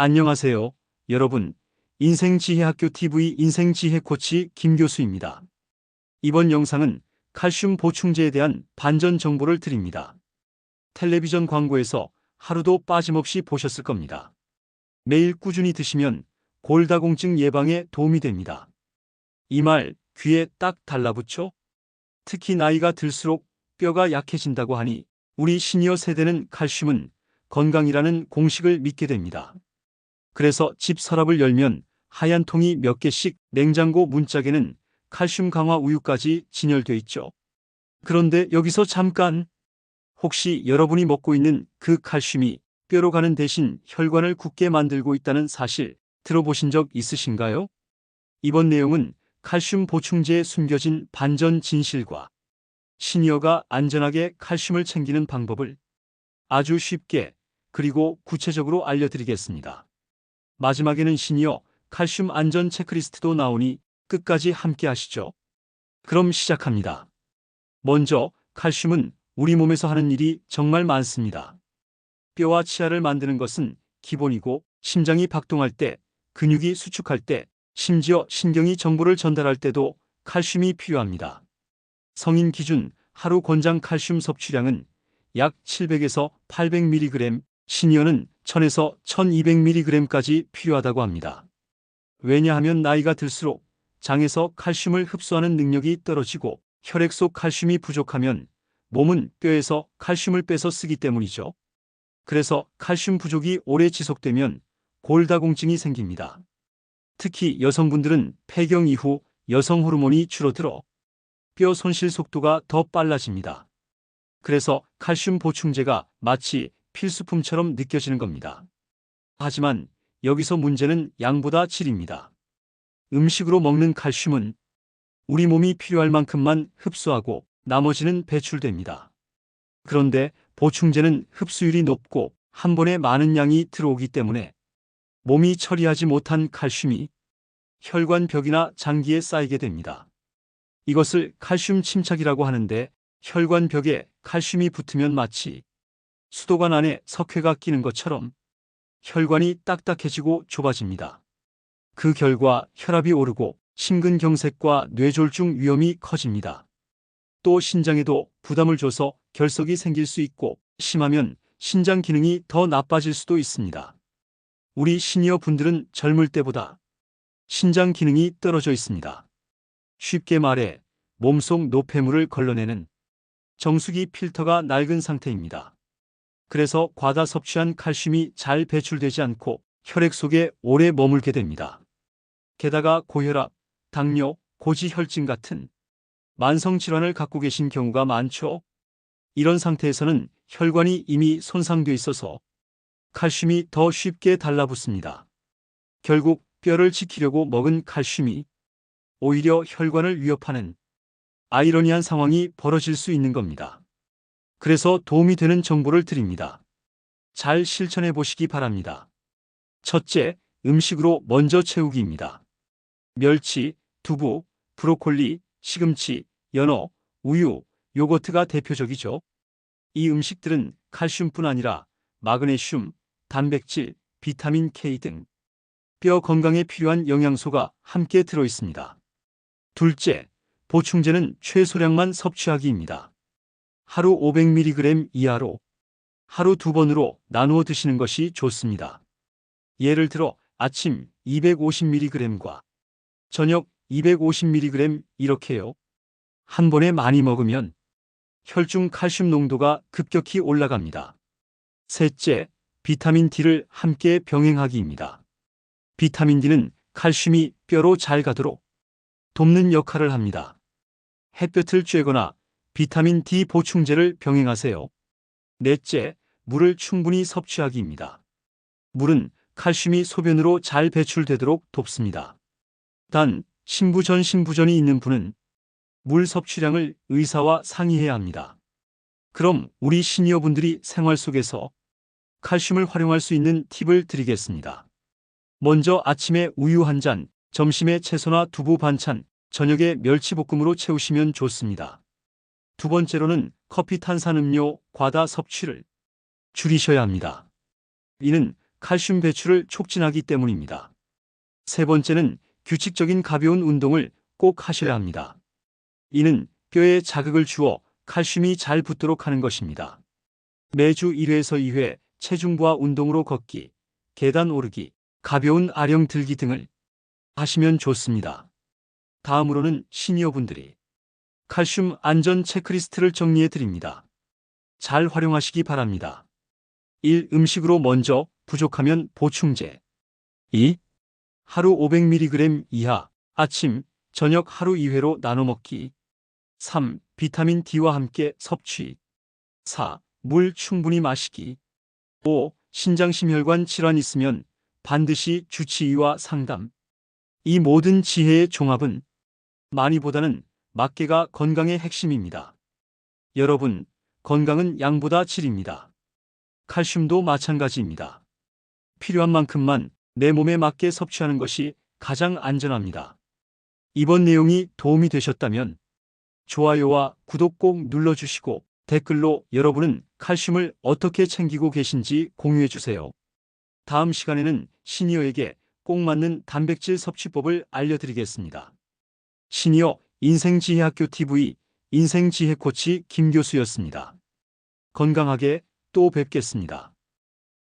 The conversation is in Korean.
안녕하세요, 여러분. 인생지혜학교 TV 인생지혜 코치 김 교수입니다. 이번 영상은 칼슘 보충제에 대한 반전 정보를 드립니다. 텔레비전 광고에서 하루도 빠짐없이 보셨을 겁니다. 매일 꾸준히 드시면 골다공증 예방에 도움이 됩니다. 이 말 귀에 딱 달라붙죠? 특히 나이가 들수록 뼈가 약해진다고 하니 우리 시니어 세대는 칼슘은 건강이라는 공식을 믿게 됩니다. 그래서 집 서랍을 열면 하얀 통이 몇 개씩 냉장고 문짝에는 칼슘 강화 우유까지 진열돼 있죠. 그런데 여기서 잠깐 혹시 여러분이 먹고 있는 그 칼슘이 뼈로 가는 대신 혈관을 굳게 만들고 있다는 사실 들어보신 적 있으신가요? 이번 내용은 칼슘 보충제에 숨겨진 반전 진실과 시니어가 안전하게 칼슘을 챙기는 방법을 아주 쉽게 그리고 구체적으로 알려드리겠습니다. 마지막에는 시니어 칼슘 안전 체크리스트도 나오니 끝까지 함께 하시죠. 그럼 시작합니다. 먼저 칼슘은 우리 몸에서 하는 일이 정말 많습니다. 뼈와 치아를 만드는 것은 기본이고 심장이 박동할 때, 근육이 수축할 때, 심지어 신경이 정보를 전달할 때도 칼슘이 필요합니다. 성인 기준 하루 권장 칼슘 섭취량은 약 700에서 800mg, 시니어는 1000에서 1200mg까지 필요하다고 합니다. 왜냐하면 나이가 들수록 장에서 칼슘을 흡수하는 능력이 떨어지고 혈액 속 칼슘이 부족하면 몸은 뼈에서 칼슘을 빼서 쓰기 때문이죠. 그래서 칼슘 부족이 오래 지속되면 골다공증이 생깁니다. 특히 여성분들은 폐경 이후 여성 호르몬이 줄어들어 뼈 손실 속도가 더 빨라집니다. 그래서 칼슘 보충제가 마치 필수품처럼 느껴지는 겁니다. 하지만 여기서 문제는 양보다 질입니다. 음식으로 먹는 칼슘은 우리 몸이 필요할 만큼만 흡수하고 나머지는 배출됩니다. 그런데 보충제는 흡수율이 높고 한 번에 많은 양이 들어오기 때문에 몸이 처리하지 못한 칼슘이 혈관벽이나 장기에 쌓이게 됩니다. 이것을 칼슘 침착이라고 하는데 혈관벽에 칼슘이 붙으면 마치 수도관 안에 석회가 끼는 것처럼 혈관이 딱딱해지고 좁아집니다. 그 결과 혈압이 오르고 심근경색과 뇌졸중 위험이 커집니다. 또 신장에도 부담을 줘서 결석이 생길 수 있고 심하면 신장 기능이 더 나빠질 수도 있습니다. 우리 시니어 분들은 젊을 때보다 신장 기능이 떨어져 있습니다. 쉽게 말해 몸속 노폐물을 걸러내는 정수기 필터가 낡은 상태입니다. 그래서 과다 섭취한 칼슘이 잘 배출되지 않고 혈액 속에 오래 머물게 됩니다. 게다가 고혈압, 당뇨, 고지혈증 같은 만성 질환을 갖고 계신 경우가 많죠. 이런 상태에서는 혈관이 이미 손상돼 있어서 칼슘이 더 쉽게 달라붙습니다. 결국 뼈를 지키려고 먹은 칼슘이 오히려 혈관을 위협하는 아이러니한 상황이 벌어질 수 있는 겁니다. 그래서 도움이 되는 정보를 드립니다. 잘 실천해 보시기 바랍니다. 첫째, 음식으로 먼저 채우기입니다. 멸치, 두부, 브로콜리, 시금치, 연어, 우유, 요거트가 대표적이죠. 이 음식들은 칼슘뿐 아니라 마그네슘, 단백질, 비타민 K 등 뼈 건강에 필요한 영양소가 함께 들어 있습니다. 둘째, 보충제는 최소량만 섭취하기입니다. 하루 500mg 이하로 하루 두 번으로 나누어 드시는 것이 좋습니다. 예를 들어 아침 250mg과 저녁 250mg 이렇게요. 한 번에 많이 먹으면 혈중 칼슘 농도가 급격히 올라갑니다. 셋째, 비타민 D를 함께 병행하기입니다. 비타민 D는 칼슘이 뼈로 잘 가도록 돕는 역할을 합니다. 햇볕을 쬐거나 비타민 D 보충제를 병행하세요. 넷째, 물을 충분히 섭취하기입니다. 물은 칼슘이 소변으로 잘 배출되도록 돕습니다. 단, 신부전 신부전이 있는 분은 물 섭취량을 의사와 상의해야 합니다. 그럼 우리 시니어분들이 생활 속에서 칼슘을 활용할 수 있는 팁을 드리겠습니다. 먼저 아침에 우유 한 잔, 점심에 채소나 두부 반찬, 저녁에 멸치볶음으로 채우시면 좋습니다. 두 번째로는 커피 탄산음료 과다 섭취를 줄이셔야 합니다. 이는 칼슘 배출을 촉진하기 때문입니다. 세 번째는 규칙적인 가벼운 운동을 꼭 하셔야 합니다. 이는 뼈에 자극을 주어 칼슘이 잘 붙도록 하는 것입니다. 매주 1회에서 2회 체중부하 운동으로 걷기, 계단 오르기, 가벼운 아령 들기 등을 하시면 좋습니다. 다음으로는 시니어분들이 칼슘 안전 체크리스트를 정리해 드립니다. 잘 활용하시기 바랍니다. 1. 음식으로 먼저 부족하면 보충제. 2. 하루 500mg 이하 아침, 저녁 하루 2회로 나눠 먹기. 3. 비타민 D와 함께 섭취. 4. 물 충분히 마시기. 5. 신장심혈관 질환 있으면 반드시 주치의와 상담. 이 모든 지혜의 종합은 많이보다는 맞게가 건강의 핵심입니다. 여러분, 건강은 양보다 질입니다. 칼슘도 마찬가지입니다. 필요한 만큼만 내 몸에 맞게 섭취하는 것이 가장 안전합니다. 이번 내용이 도움이 되셨다면 좋아요와 구독 꼭 눌러주시고 댓글로 여러분은 칼슘을 어떻게 챙기고 계신지 공유해주세요. 다음 시간에는 시니어에게 꼭 맞는 단백질 섭취법을 알려드리겠습니다. 시니어 인생지혜학교 TV 인생지혜 코치 김 교수였습니다. 건강하게 또 뵙겠습니다.